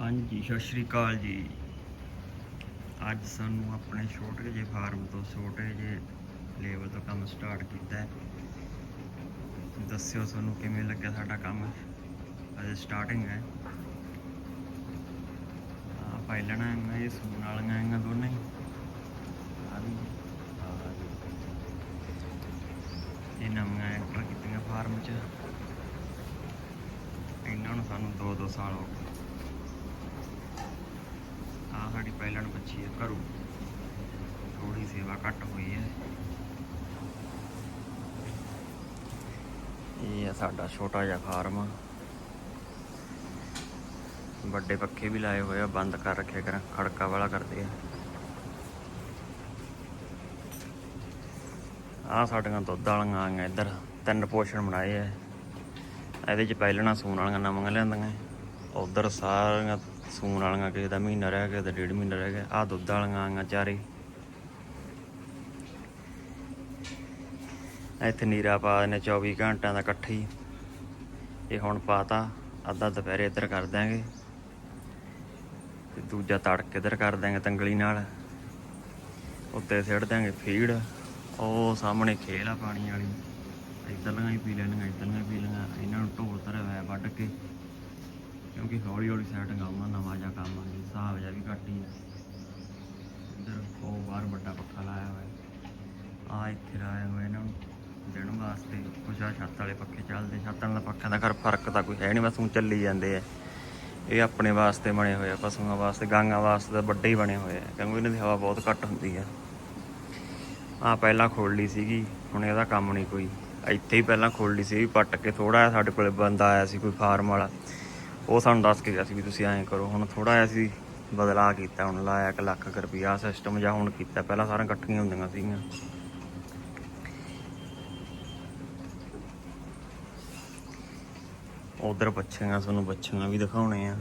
ਹਾਂਜੀ, ਸਤਿ ਸ਼੍ਰੀ ਅਕਾਲ ਜੀ। ਅੱਜ ਸਾਨੂੰ ਆਪਣੇ ਛੋਟੇ ਜਿਹੇ ਫਾਰਮ ਤੋਂ ਛੋਟੇ ਜਿਹੇ ਲੈਵਲ ਤੋਂ ਕੰਮ ਸਟਾਰਟ ਕੀਤਾ ਦੱਸਿਓ ਸਾਨੂੰ ਕਿਵੇਂ ਲੱਗਿਆ ਸਾਡਾ ਕੰਮ? ਅਜੇ ਸਟਾਰਟਿੰਗ ਹੈ। ਆ ਪਹਿਲਣਾ ਇਹ ਸੂਣ ਵਾਲੀਆਂ ਹੈਗੀਆਂ ਦੋਨੇ। ਹੀ ਆ ਵੀ। ਇਹ ਨਵੀਆਂ ਐਂਟਰ ਕੀਤੀਆਂ ਫਾਰਮ 'ਚ। ਇਹਨਾਂ ਨੂੰ ਸਾਨੂੰ 2-2 ਸਾਲ ਹੋ ਗਏ। ਸਾਡੀ ਪਹਿਲਣ ਬੱਚੀ ਹੈ ਘਰੂ ਥੋੜੀ ਸੇਵਾ ਘੱਟ ਹੋਈ ਹੈ। ਇਹ ਹੈ ਸਾਡਾ ਛੋਟਾ ਜਿਹਾ ਫਾਰਮ। ਵੱਡੇ ਪੱਖੇ ਵੀ ਲਾਏ ਹੋਏ ਆ, ਬੰਦ ਕਰ ਰੱਖਿਆ ਕਰ, ਖੜਕਾ ਵਾਲਾ ਕਰਦੇ ਆ। ਆ ਸਾਡੀਆਂ ਦੁੱਧ ਵਾਲੀਆਂ ਆਈਆਂ ਇੱਧਰ, ਤਿੰਨ ਪੋਸ਼ਣ ਬਣਾਏ ਆ। ਇਹਦੇ ਚ ਪਹਿਲਣਾ ਸੂਣ ਵਾਲੀਆਂ ਨਵੀਆਂ ਲਿਆਂਦੀਆਂ। ਉਧਰ ਸਾਰੀਆਂ ਸੂਣ ਵਾਲੀਆਂ ਕਿਸੇ ਦਾ ਮਹੀਨਾ ਰਹਿ ਗਿਆ ਤੇ ਡੇਢ ਮਹੀਨਾ ਰਹਿ ਗਿਆ। ਆ ਦੁੱਧ ਵਾਲੀਆਂ ਆਈਆਂ ਚਾਰੇ। ਇੱਥੇ ਨੀਰਾ ਪਾ ਦਿੰਦੇ 24 ਘੰਟਿਆਂ ਦਾ ਇਕੱਠੀ। ਇਹ ਹੁਣ ਪਾਤਾ, ਅੱਧਾ ਦੁਪਹਿਰੇ ਇੱਧਰ ਕਰ ਦਿਆਂਗੇ। ਤੇ ਦੂਜਾ ਤੜਕ ਇੱਧਰ ਕਰ ਦਿਆਂਗੇ ਤੰਗਲੀ ਨਾਲ। ਉੱਤੇ ਸਿੱਟ ਦਿਆਂਗੇ ਫੀਡ। ਉਹ ਸਾਹਮਣੇ ਖੇਲ ਆ ਪਾਣੀ ਵਾਲੀ। ਇੱਧਰ ਹੀ ਪੀ ਲੈਣਗੇ ਇੱਧਰ ਹੀ ਪੀ ਲੈਣੀਆਂ। ਇਹਨਾਂ ਨੂੰ ਢੋਲ ਧਰਿਆ ਹੋਇਆ ਵੱਢ ਕੇ। ਕਿਉਂਕਿ ਹੌਲੀ ਹੌਲੀ ਸੈਟਿੰਗ ਆਉਣਾ ਨਵਾਂ ਜਿਹਾ ਕੰਮ ਆ ਜੀ ਹਿਸਾਬ ਜਿਹਾ ਵੀ ਘੱਟ ਹੀ ਆ। ਇੱਧਰ ਉਹ ਬਾਹਰ ਵੱਡਾ ਪੱਖਾ ਲਾਇਆ ਹੋਇਆ। ਆ ਇੱਥੇ ਲਾਇਆ ਹੋਇਆ ਇਹਨਾਂ ਨੂੰ ਦਿਨ ਵਾਸਤੇ। ਕੁਛ ਆ ਛੱਤ ਵਾਲੇ ਪੱਖੇ ਚੱਲਦੇ, ਛੱਤ ਵਾਲੇ ਪੱਖਿਆਂ ਦਾ ਖਰ ਫ਼ਰਕ ਤਾਂ ਕੋਈ ਹੈ ਨਹੀਂ, ਬਸ ਉਹ ਚੱਲੀ ਜਾਂਦੇ ਆ। ਇਹ ਆਪਣੇ ਵਾਸਤੇ ਬਣੇ ਹੋਏ ਆ, ਪਸ਼ੂਆਂ ਵਾਸਤੇ ਗਾਂਆਂ ਵਾਸਤੇ ਤਾਂ ਵੱਡੇ ਹੀ ਬਣੇ ਹੋਏ ਆ। ਕਿਉਂਕਿ ਇਹਨਾਂ ਦੀ ਹਵਾ ਬਹੁਤ ਘੱਟ ਹੁੰਦੀ ਆ। ਆ ਪਹਿਲਾਂ ਖੋਲ ਲਈ ਸੀਗੀ, ਹੁਣ ਇਹਦਾ ਕੰਮ ਨਹੀਂ ਕੋਈ। ਇੱਥੇ ਹੀ ਪਹਿਲਾਂ ਖੋਲ ਲਈ ਸੀ ਪੱਟ ਕੇ ਥੋੜਾ ਜਿਹਾ ਸਾਡੇ ਕੋਲੇ ਬੰਦਾ ਆਇਆ ਸੀ, ਕੋਈ ਫਾਰਮ ਵਾਲਾ। ਉਹ ਸਾਨੂੰ ਦੱਸ ਕੇ ਗਿਆ ਸੀ ਵੀ ਤੁਸੀਂ ਐਂ ਕਰੋ, ਹੁਣ ਥੋੜਾ ਜਿਹਾ ਸੀ ਬਦਲਾਅ ਕੀਤਾ, ਹੁਣ ਲਾਇਆ 1 ਲੱਖ ਕੁ ਸਿਸਟਮ ਜਾਂ ਹੁਣ ਕੀਤਾ, ਪਹਿਲਾਂ ਸਾਰੀਆਂ ਇਕੱਠੀਆਂ ਹੁੰਦੀਆਂ ਸੀਗੀਆਂ। ਉਧਰ ਬੱਚੀਆਂ ਤੁਹਾਨੂੰ ਬੱਚੀਆਂ ਵੀ ਦਿਖਾਉਣੇ ਆ।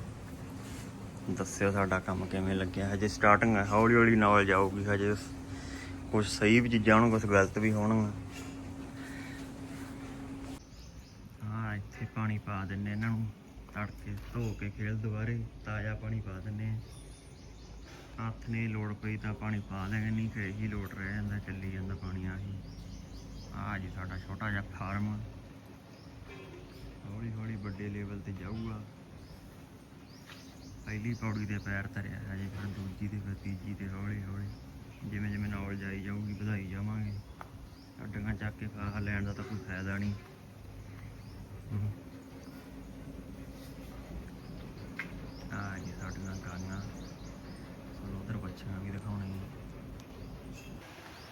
ਦੱਸਿਓ ਸਾਡਾ ਕੰਮ ਕਿਵੇਂ ਲੱਗਿਆ। ਹਜੇ ਸਟਾਰਟਿੰਗ ਹੈ ਹੌਲੀ ਹੌਲੀ ਨਾਲ ਜਾਊਗੀ, ਹਜੇ ਕੁਝ ਸਹੀ ਵੀ ਚੀਜ਼ਾਂ ਹੋਣ ਕੁਝ ਗਲਤ ਵੀ ਹੋਣਗੀਆਂ। ਹਾਂ, ਇੱਥੇ ਪਾਣੀ ਪਾ ਦਿੰਨੇ ਇਹਨਾਂ ਨੂੰ। ਤੜਕੇ ਧੋ ਕੇ ਖੇਲ ਦੁਬਾਰੇ, ਤਾਜ਼ਾ ਪਾਣੀ ਪਾ ਦਿੰਨੇ ਹੱਥ ਨੇ ਲੋੜ ਪਈ ਤਾਂ ਪਾਣੀ ਪਾ ਲੈਂਗੇ ਨਹੀਂ ਫਿਰ ਇਹੀ ਲੋੜ ਰਹਿ ਜਾਂਦਾ, ਚੱਲੀ ਜਾਂਦਾ ਪਾਣੀ ਆਹੀ ਆ ਜੀ ਸਾਡਾ ਛੋਟਾ ਜਿਹਾ ਫਾਰਮ। ਹੌਲੀ ਹੌਲੀ ਵੱਡੇ ਲੈਵਲ ਤੇ ਜਾਊਗਾ। ਪਹਿਲੀ ਪੌੜੀ ਤੇ ਪੈਰ ਧਰਿਆ ਹਜੇ ਫਿਰ ਦੂਜੀ ਤੇ ਫਿਰ ਤੀਜੀ ਤੇ ਹੌਲੀ ਹੌਲੀ। ਜਿਵੇਂ ਜਿਵੇਂ ਨੌਲੇਜ ਆਈ ਜਾਊਗੀ, ਵਧਾਈ ਜਾਵਾਂਗੇ। ਅੱਡਾਂ ਚੱਕ ਕੇ ਫਾਹਾ ਲੈਣ ਦਾ ਤਾਂ ਕੋਈ ਫਾਇਦਾ ਨਹੀਂ ਆ ਜੀ ਸਾਡੀਆਂ ਗਾਂਆਂ ਤੁਹਾਨੂੰ ਉਧਰ ਬੱਚੀਆਂ ਵੀ ਦਿਖਾਉਣੀਆਂ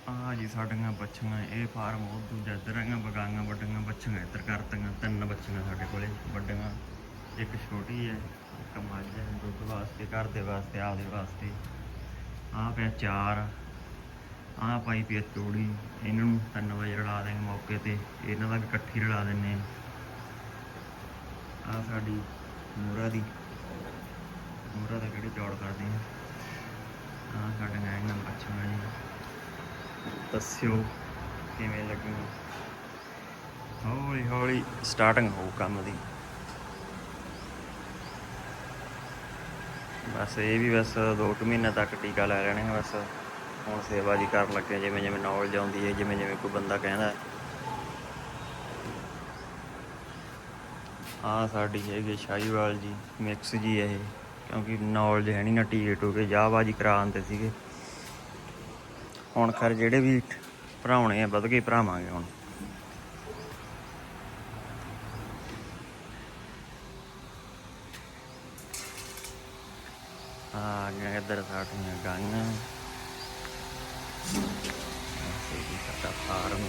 ਆ ਜੀ ਸਾਡੀਆਂ ਬੱਚੀਆਂ, ਇਹ ਫਾਰਮ ਉਹ ਦੂਜਾ ਇੱਧਰ ਹੈਗਾ ਬਗਾਈਆਂ ਵੱਡੀਆਂ ਬੱਚੀਆਂ ਇੱਧਰ ਕਰਤੀਆਂ, ਤਿੰਨ ਬੱਚੀਆਂ ਸਾਡੇ ਕੋਲੇ, ਵੱਡੀਆਂ। ਇੱਕ ਛੋਟੀ ਹੈ, ਇੱਕ ਮੱਝ ਹੈ, ਦੁੱਧ ਵਾਸਤੇ, ਘਰ ਦੇ ਵਾਸਤੇ ਆਪਦੇ ਵਾਸਤੇ। ਆ ਪਿਆ ਚਾਰ ਆ ਪਾਈ ਪਿਆ ਆ ਤੋੜੀ, ਇਹਨਾਂ ਨੂੰ 3 ਵਜੇ ਰਲਾ ਦੇਂਗੇ ਮੌਕੇ ਤੇ, ਇਹਨਾਂ ਦਾ ਵੀ ਇਕੱਠੀ ਰਲਾ ਦਿੰਨੇ ਆ ਸਾਡੀ ਮੋਰਾ ਦੀ ਮੋਰਾ ਦਾ ਕਿਹੜੀ ਚੌੜ ਕਰਦੇ ਆ? ਆ ਸਾਡੀਆਂ ਇਹਨਾਂ ਬੱਚੀਆਂ ਜੀ ਦੱਸਿਓ ਕਿਵੇਂ ਲੱਗੀਆਂ ਹੌਲੀ ਹੌਲੀ ਸਟਾਰਟਿੰਗ ਹੋਊ ਕੰਮ ਦੀ। ਬਸ ਇਹ ਵੀ ਬਸ 2 ਮਹੀਨੇ ਤੱਕ ਟੀਕਾ ਲੈ ਲੈਣੇ ਬਸ। ਹੁਣ ਸੇਵਾ ਜੀ ਕਰਨ ਲੱਗੇ, ਜਿਵੇਂ ਜਿਵੇਂ ਨੌਲੇਜ ਆਉਂਦੀ ਹੈ, ਜਿਵੇਂ ਜਿਵੇਂ ਕੋਈ ਬੰਦਾ ਕਹਿੰਦਾ। ਆ ਸਾਡੀ ਹੈਗੀ ਸ਼ਾਹੀਵਾਲ ਜੀ ਮਿਕਸ ਜੀ ਇਹ, ਕਿਉਂਕਿ ਨੌਲੇਜ ਹੈ ਨਹੀਂ ਨਾ ਟੀਕੇ ਟੂਕੇ ਜਾਹਬਾਜੀ ਕਰਾ ਆਉਂਦੇ ਸੀਗੇ। ਹੁਣ ਖਰ ਜਿਹੜੇ ਵੀ ਭਰਾਉਣੇ ਆ, ਵਧ ਕੇ ਭਰਾਵਾਂਗੇ ਹੁਣ। ਆ ਗਿਆ ਇੱਧਰ ਸਾਡੀਆਂ ਗਾਈਆਂ। ਇਹ ਸਾਡਾ ਫਾਰਮ।